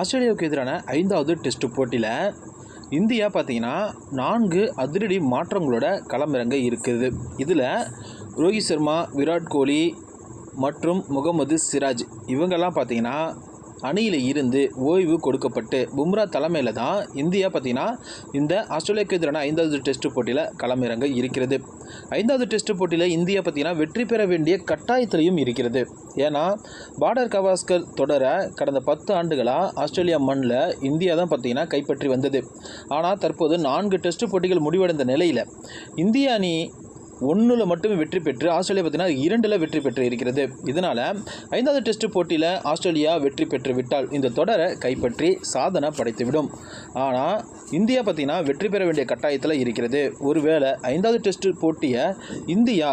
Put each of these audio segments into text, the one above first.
ஆஸ்திரேலியாவுக்கு எதிரான ஐந்தாவது டெஸ்ட் போட்டியில் இந்தியா பார்த்தீங்கன்னா நான்கு அதிரடி மாற்றங்களோட களமிறங்க இருக்குது. இதில் ரோஹித் சர்மா விராட் கோலி மற்றும் முகமது சிராஜ் இவங்கெல்லாம் பார்த்தீங்கன்னா அணியில் இருந்து ஓய்வு கொடுக்கப்பட்டு பும்ரா தலைமையில் தான் இந்தியா பார்த்தீங்கன்னா இந்த ஆஸ்திரேலியாவுக்கு எதிரான ஐந்தாவது டெஸ்ட் போட்டியில் களமிறங்க இருக்கிறது. ஐந்தாவது டெஸ்ட் போட்டியில் இந்தியா பார்த்தீங்கன்னா வெற்றி பெற வேண்டிய கட்டாயத்திலையும் இருக்கிறது. ஏன்னா பார்டர் கவாஸ்கர் தொடர கடந்த பத்து ஆண்டுகளாக ஆஸ்திரேலியா மண்ணில் இந்தியா தான் பார்த்தீங்கன்னா கைப்பற்றி வந்தது. ஆனால் தற்போது நான்கு டெஸ்ட் போட்டிகள் முடிவடைந்த நிலையில் இந்திய அணி ஒன்றில் மட்டுமே வெற்றி பெற்று ஆஸ்திரேலியா பார்த்தீங்கன்னா இரண்டில் வெற்றி பெற்று இருக்கிறது. இதனால் ஐந்தாவது டெஸ்ட் போட்டியில் ஆஸ்திரேலியா வெற்றி பெற்று விட்டால் இந்த தொடரை கைப்பற்றி சாதனை படைத்துவிடும். ஆனால் இந்தியா பார்த்தீங்கன்னா வெற்றி பெற வேண்டிய கட்டாயத்தில் இருக்கிறது. ஒருவேளை ஐந்தாவது டெஸ்ட் போட்டியை இந்தியா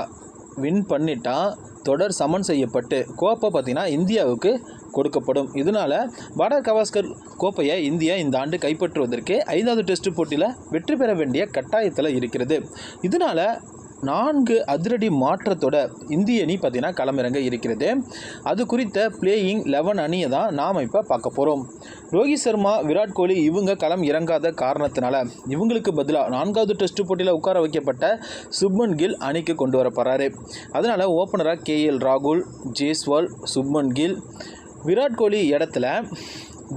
வின் பண்ணிட்டா தொடர் சமன் செய்யப்பட்டு கோப்பை பார்த்தீங்கன்னா இந்தியாவுக்கு கொடுக்கப்படும். இதனால் வட கவாஸ்கர் கோப்பையை இந்தியா இந்த ஆண்டு கைப்பற்றுவதற்கு ஐந்தாவது டெஸ்ட் போட்டியில் வெற்றி பெற வேண்டிய கட்டாயத்தில் இருக்கிறது. இதனால் நான்கு அதிரடி மாற்றத்தோட இந்திய அணி பார்த்திங்கன்னா களமிறங்க இருக்கிறது. அது குறித்த பிளேயிங் லெவன் அணியை தான் நாம் இப்போ பார்க்க போகிறோம் ரோஹித் சர்மா விராட் கோலி இவங்க களம் இறங்காத காரணத்தினால இவங்களுக்கு பதிலாக நான்காவது டெஸ்ட் போட்டியில் உட்கார வைக்கப்பட்ட சுப்மன் கில் அணிக்கு கொண்டு வரப்படுறாரு அதனால் ஓப்பனராக கேஎல் ராகுல் ஜேஸ்வால் சுப்மன் கில் விராட் கோலி இடத்துல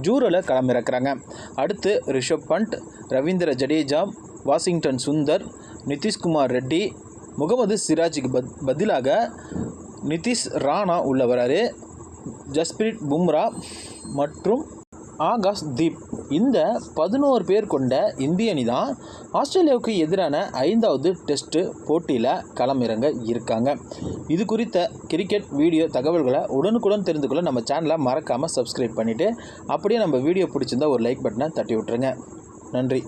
ஜூரில் களமிறக்குறாங்க. அடுத்து ரிஷப் பண்ட் ரவீந்திர ஜடேஜா வாஷிங்டன் சுந்தர் நிதிஷ்குமார் ரெட்டி முகமது சிராஜுக்கு பத் பதிலாக நிதிஷ் ராணா உள்ள வராரு. ஜஸ்பிரிட் பும்ரா மற்றும் ஆகாஷ் தீப். இந்த பதினோரு பேர் கொண்ட இந்திய அணி தான் ஆஸ்திரேலியாவுக்கு எதிரான ஐந்தாவது டெஸ்ட்டு போட்டியில் களமிறங்க இருக்காங்க. இது குறித்த கிரிக்கெட் வீடியோ தகவல்களை உடனுக்குடன் தெரிந்து கொள்ள நம்ம சேனலை மறக்காமல் சப்ஸ்கிரைப் பண்ணிவிட்டு அப்படியே நம்ம வீடியோ பிடிச்சிருந்தா ஒரு லைக் பட்டனை தட்டி விட்டுருங்க. நன்றி.